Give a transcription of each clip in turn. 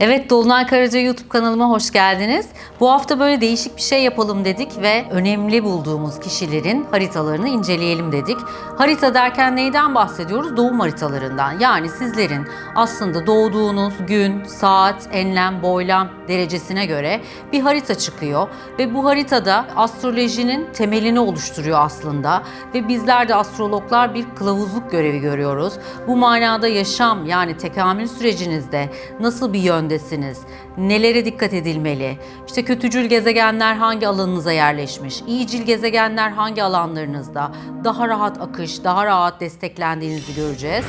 Evet Dolunay Karaca YouTube kanalıma hoş geldiniz. Bu hafta böyle değişik bir şey yapalım dedik ve önemli bulduğumuz kişilerin haritalarını inceleyelim dedik. Harita derken neyden bahsediyoruz? Doğum haritalarından. Yani sizlerin aslında doğduğunuz gün, saat, enlem, boylam derecesine göre bir harita çıkıyor ve bu haritada astrolojinin temelini oluşturuyor aslında ve bizler de astrologlar bir kılavuzluk görevi görüyoruz. Bu manada yaşam yani tekamül sürecinizde nasıl bir yöndesiniz? Nelere dikkat edilmeli? İşte kötücül gezegenler hangi alanınıza yerleşmiş? İyicil gezegenler hangi alanlarınızda? Daha rahat akış, daha rahat desteklendiğinizi göreceğiz.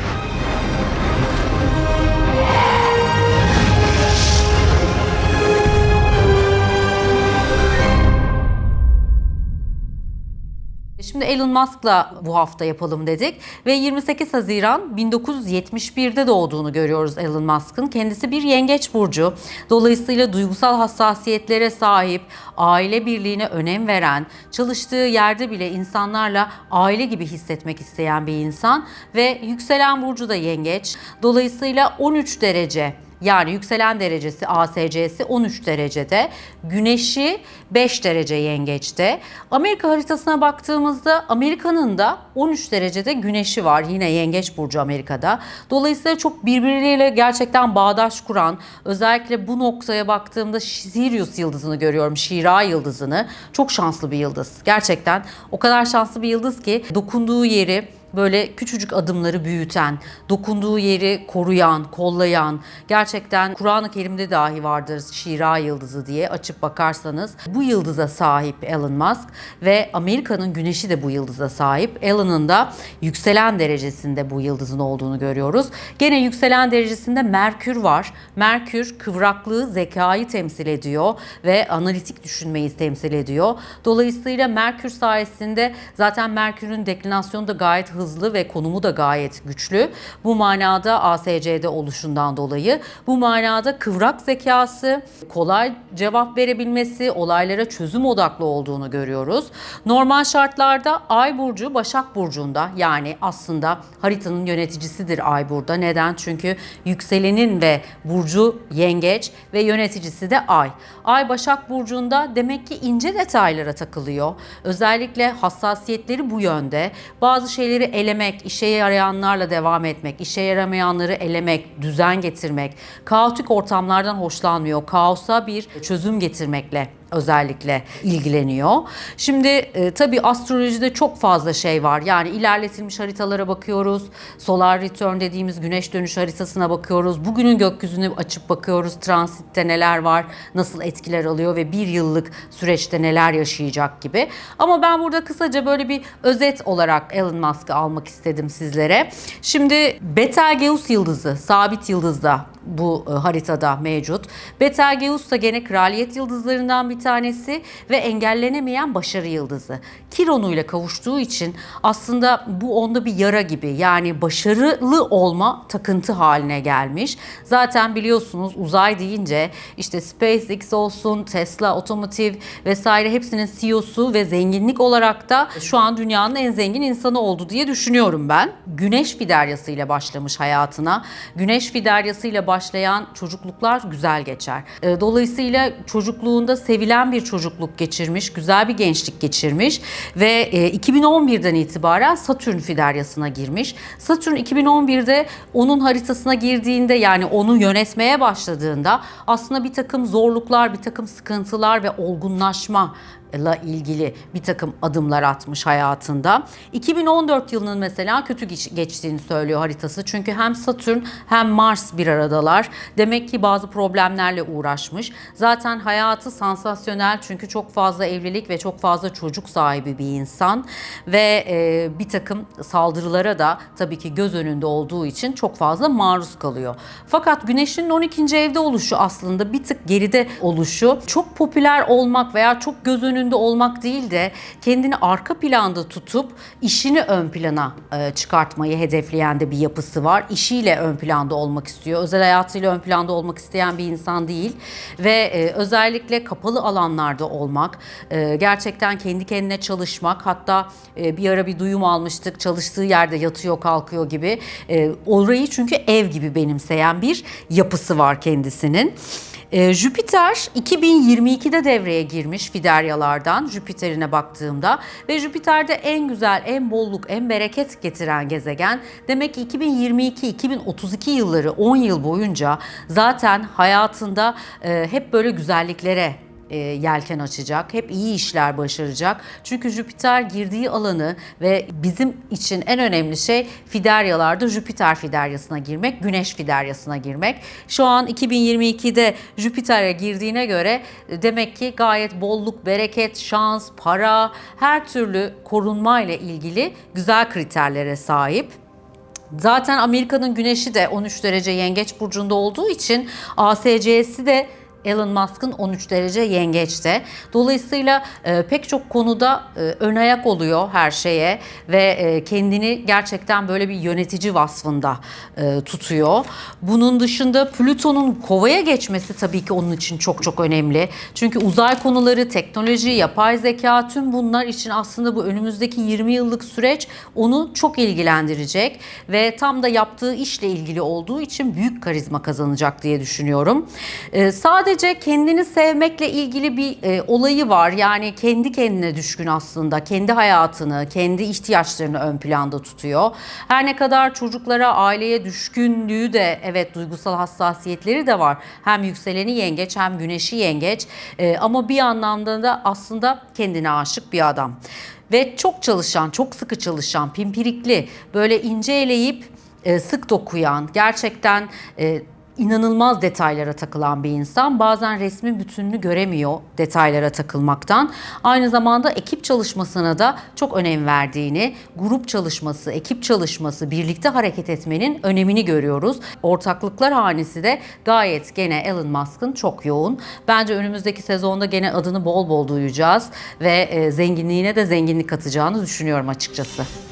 Şimdi Elon Musk'la bu hafta yapalım dedik ve 28 Haziran 1971'de doğduğunu görüyoruz Elon Musk'ın. Kendisi bir yengeç burcu. Dolayısıyla duygusal hassasiyetlere sahip, aile birliğine önem veren, çalıştığı yerde bile insanlarla aile gibi hissetmek isteyen bir insan ve yükselen burcu da yengeç. Dolayısıyla 13 derece yani yükselen derecesi ASC'si 13 derecede, güneşi 5 derece yengeçte. Amerika haritasına baktığımızda Amerika'nın da 13 derecede güneşi var yine yengeç burcu Amerika'da. Dolayısıyla çok birbirleriyle gerçekten bağdaş kuran özellikle bu noktaya baktığımda Sirius yıldızını görüyorum. Şira yıldızını. Çok şanslı bir yıldız. Gerçekten o kadar şanslı bir yıldız ki dokunduğu yeri böyle küçücük adımları büyüten, dokunduğu yeri koruyan, kollayan, gerçekten Kur'an-ı Kerim'de dahi vardır Şira yıldızı diye açıp bakarsanız bu yıldıza sahip Elon Musk ve Amerika'nın güneşi de bu yıldıza sahip. Elon'un da yükselen derecesinde bu yıldızın olduğunu görüyoruz. Gene yükselen derecesinde Merkür var. Merkür kıvraklığı, zekayı temsil ediyor ve analitik düşünmeyi temsil ediyor. Dolayısıyla Merkür sayesinde zaten Merkür'ün deklinasyonu da gayet hızlı ve konumu da gayet güçlü. Bu manada ASC'de oluşundan dolayı bu manada kıvrak zekası, kolay cevap verebilmesi, olaylara çözüm odaklı olduğunu görüyoruz. Normal şartlarda Ay burcu Başak burcunda yani aslında haritanın yöneticisidir Ay burada. Neden? Çünkü yükselenin ve burcu yengeç ve yöneticisi de Ay. Ay Başak burcunda demek ki ince detaylara takılıyor. Özellikle hassasiyetleri bu yönde. Bazı şeyleri elemek, işe yarayanlarla devam etmek, işe yaramayanları elemek, düzen getirmek, kaotik ortamlardan hoşlanmıyor. Kaosa bir çözüm getirmekle özellikle ilgileniyor. Şimdi e, tabii astrolojide çok fazla şey var. Yani ilerletilmiş haritalara bakıyoruz. Solar return dediğimiz güneş dönüş haritasına bakıyoruz. Bugünün gökyüzünü açıp bakıyoruz. Transitte neler var, nasıl etkiler alıyor ve bir yıllık süreçte neler yaşayacak gibi. Ama ben burada kısaca böyle bir özet olarak Elon Musk'ı almak istedim sizlere. Şimdi Betelgeuse yıldızı, sabit yıldızda bu e, haritada mevcut. Betelgeuse da gene kraliyet yıldızlarından bir tanesi ve engellenemeyen başarı yıldızı. Kiron'uyla kavuştuğu için aslında bu onda bir yara gibi yani başarılı olma takıntı haline gelmiş. Zaten biliyorsunuz uzay deyince işte SpaceX olsun, Tesla Otomotiv vesaire hepsinin CEO'su ve zenginlik olarak da şu an dünyanın en zengin insanı oldu diye düşünüyorum ben. Güneş fideryasıyla başlamış hayatına. Güneş fideryasıyla başlayan çocukluklar güzel geçer. E, Dolayısıyla çocukluğunda sevilen bir çocukluk geçirmiş, güzel bir gençlik geçirmiş ve e, 2011'den itibaren Satürn fideryasına girmiş. Satürn 2011'de onun haritasına girdiğinde yani onu yönetmeye başladığında aslında bir takım zorluklar, bir takım sıkıntılar ve olgunlaşma ilgili bir takım adımlar atmış hayatında. 2014 yılının mesela kötü geç- geçtiğini söylüyor haritası. Çünkü hem Satürn hem Mars bir aradalar. Demek ki bazı problemlerle uğraşmış. Zaten hayatı sansasyonel çünkü çok fazla evlilik ve çok fazla çocuk sahibi bir insan. Ve e, bir takım saldırılara da tabii ki göz önünde olduğu için çok fazla maruz kalıyor. Fakat Güneş'in 12. evde oluşu aslında bir tık geride oluşu çok popüler olmak veya çok göz önünde önünde olmak değil de kendini arka planda tutup işini ön plana e, çıkartmayı hedefleyen de bir yapısı var. İşiyle ön planda olmak istiyor. Özel hayatıyla ön planda olmak isteyen bir insan değil ve e, özellikle kapalı alanlarda olmak, e, gerçekten kendi kendine çalışmak, hatta bir ara bir duyum almıştık çalıştığı yerde yatıyor kalkıyor gibi. Orayı çünkü ev gibi benimseyen bir yapısı var kendisinin. Ee, Jüpiter 2022'de devreye girmiş Fideryalardan Jüpiter'ine baktığımda ve Jüpiter'de en güzel, en bolluk, en bereket getiren gezegen. Demek ki 2022-2032 yılları 10 yıl boyunca zaten hayatında e, hep böyle güzelliklere e, yelken açacak. Hep iyi işler başaracak. Çünkü Jüpiter girdiği alanı ve bizim için en önemli şey Fideryalarda Jüpiter Fideryasına girmek, Güneş Fideryasına girmek. Şu an 2022'de Jüpiter'e girdiğine göre e, demek ki gayet bolluk, bereket, şans, para, her türlü korunma ile ilgili güzel kriterlere sahip. Zaten Amerika'nın güneşi de 13 derece yengeç burcunda olduğu için ASC'si de Elon Musk'ın 13 derece yengeçte. Dolayısıyla e, pek çok konuda e, ön ayak oluyor her şeye ve e, kendini gerçekten böyle bir yönetici vasfında e, tutuyor. Bunun dışında Plüton'un kovaya geçmesi tabii ki onun için çok çok önemli. Çünkü uzay konuları, teknoloji, yapay zeka tüm bunlar için aslında bu önümüzdeki 20 yıllık süreç onu çok ilgilendirecek ve tam da yaptığı işle ilgili olduğu için büyük karizma kazanacak diye düşünüyorum. E, sadece kendini sevmekle ilgili bir e, olayı var. Yani kendi kendine düşkün aslında. Kendi hayatını, kendi ihtiyaçlarını ön planda tutuyor. Her ne kadar çocuklara, aileye düşkünlüğü de evet duygusal hassasiyetleri de var. Hem yükseleni yengeç hem güneşi yengeç. E, ama bir anlamda da aslında kendine aşık bir adam. Ve çok çalışan, çok sıkı çalışan, pimpirikli, böyle ince eleyip e, sık dokuyan, gerçekten e, inanılmaz detaylara takılan bir insan. Bazen resmin bütününü göremiyor detaylara takılmaktan. Aynı zamanda ekip çalışmasına da çok önem verdiğini, grup çalışması, ekip çalışması, birlikte hareket etmenin önemini görüyoruz. Ortaklıklar hanesi de gayet gene Elon Musk'ın çok yoğun. Bence önümüzdeki sezonda gene adını bol bol duyacağız ve e, zenginliğine de zenginlik katacağını düşünüyorum açıkçası.